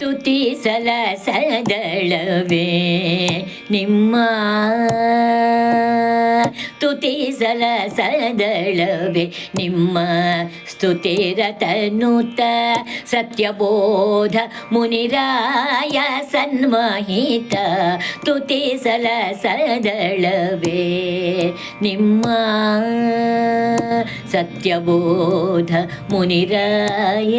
ತುತಿ ಸಲ ಸದಳವೇ ನಿಮ್ಮ ಸ್ತುತಿ ಸಲ ಸದಳವೇ ನಿಮ್ಮ ಸ್ತುತಿರತನುತ ಸತ್ಯಬೋಧ ಮುನಿರಾಯ ಸನ್ಮಹಿತ ಸ್ತುತಿ ಸಲ ಸದಳವೇ ನಿಮ್ಮ ಸತ್ಯಬೋಧ ಮುನಿರಾಯ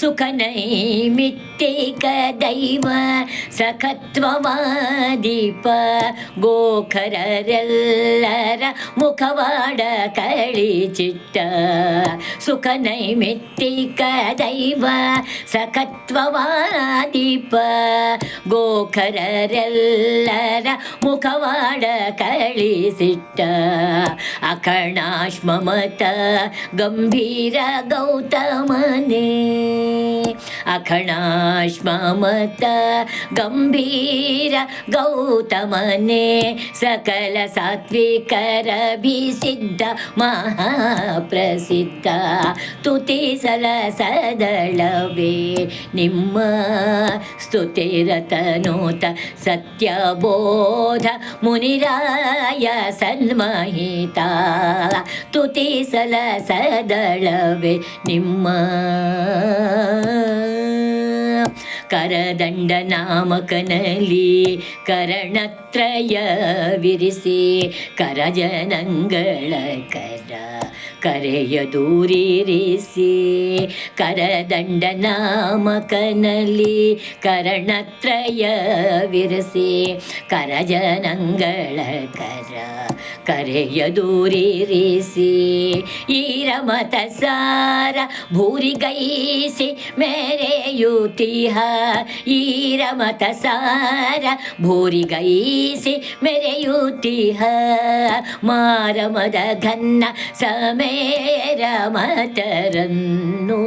ಸುಖ ನೈಮಿತ್ತಿಕ ದೈವ ಸಖತ್ವವಾದೀಪ ಗೋಖರರೆಲ್ಲರ ಮುಖವಾಡ ಕಳಿಚಿಟ್ಟ ಸುಖ ನೈಮಿತ್ತಿಕ ದೈವ ಸಖತ್ವವಾದೀಪ ಗೋಖರರೆಲ್ಲರ ಮುಖವಾಡ ಕಳಿಸಿಟ್ಟ ಅಖಣಾಶ್ಮಮತ ಗಂಭೀರ ಗೌತಮನೇ ಅಖಣಾಶ್ಮಮತ ಗಂಭೀರ ಗೌತಮನೇ ಸಕಲ ಸಾತ್ವಿಕರ ಬಿಸಿದ್ಧ ಮಹಾಪ್ರಸಿದ್ಧ ತುತಿ ಸಲ ಸದಳವೇ ನಿಮ್ಮ ಸ್ತುತಿರತನೋತ ಸತ್ಯಬೋಧ ಮುನಿರಾಯ ಸನ್ಮಹಿತ ತುತಿ ಸಲ ಸದಳವೇ ನಿಮ್ಮ ಕರದಂಡ ನಾಮಕನಲ್ಲಿ ಕರಣತ್ರಯ ವಿರಿಸಿ ಕರಜನಂಗಳ ಕರ ಕರೆಯ ದೂರಿರಿಸಿ ಕರದಂಡ ನಾಮಕನಲ್ಲಿ ಕರಣತ್ರಯ ವಿರಸಿ ಕರಜನಂಗಳ ಕರ ಕರೆಯ ದೂರಿರಿಸಿ ಈರಮತ ಸಾರ ಭೂರಿಗೈಸಿ ಮೆರೆಯುತಿಹ ಈರಮತ ಸಾರ ಭೂರಿಗೈಸಿ ಮೆರೆಯುತ್ತಿಹ. ಮಾರಮದ ಘನ್ನ ಸಮೇರ ಮತರನ್ನು.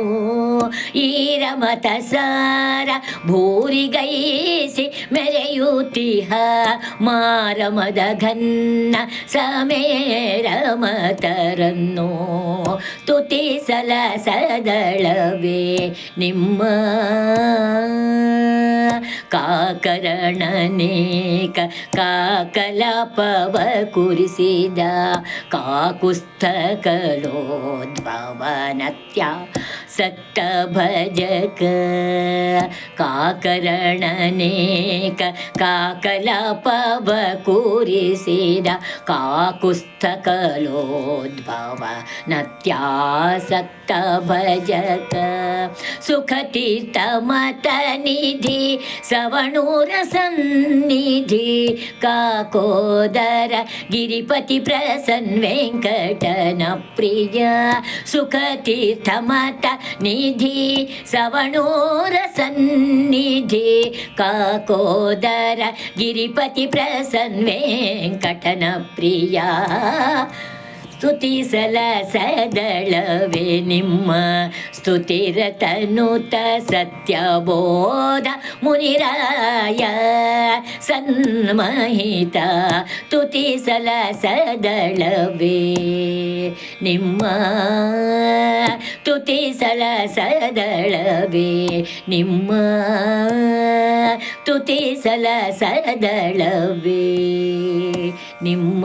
ಈರಮತ ಸಾರ ಭೂರಿಗೈಸಿ ಮೆರೆಯುತ್ತಿಹ. ಮಾರಮದ ಘನ್ನ ಸಮೇರ ಮತರನ್ನು. ತುತಿ ಸಲ ಸದಳವೇ ನಿಮ್ಮ ಕಾಕರಣನೇಕ ಕಾಕಲಾಪವ ಕುರಿಸಿದ ಕಾಕುಸ್ತಕಲೋದ್ಭವನತ್ಯ ಸತ್ತ ಭಜಕ ಕಾಕರಣನೇಕ ಕಾಕಲಪವ ಕುರಿಸಿದ ಕಾಕುಸ್ತಕಲೋದ್ಭವ ನತ್ಯಾಸಕ್ತ ಭಜಕ ಸುಖತೀರ್ಥ ಮತ ನಿಧಿ ಸವಣೂರ ಸನ್ನಿಧಿ ಕಾಕೋದರ ಗಿರಿಪತಿ ಪ್ರಸನ್ ವೆಂಕಟನ ಪ್ರಿಯ ಸುಖತೀರ್ಥ ಮತ ನಿಧಿ ಸವಣೂರ ಸನ್ನಿಧಿ ಕಾಕೋದರ ಗಿರಿಪತಿ ಪ್ರಸನ್ ವೆಂಕಟನ ಪ್ರಿಯ. ಸ್ತುತಿ ಸಲ ಸದಳವೇ ನಿಮ್ಮ ಸ್ತುತಿರತನುತ ಸತ್ಯಬೋಧ ಮುನಿರಾಯ ಸನ್ಮಹಿತ. ತುತಿ ಸಲ ಸದಳವೇ ನಿಮ್ಮ ತುತಿ ಸಲ ಸದಳವೇ ನಿಮ್ಮ ತುತಿ ಸಲ ಸದಳವೇ ನಿಮ್ಮ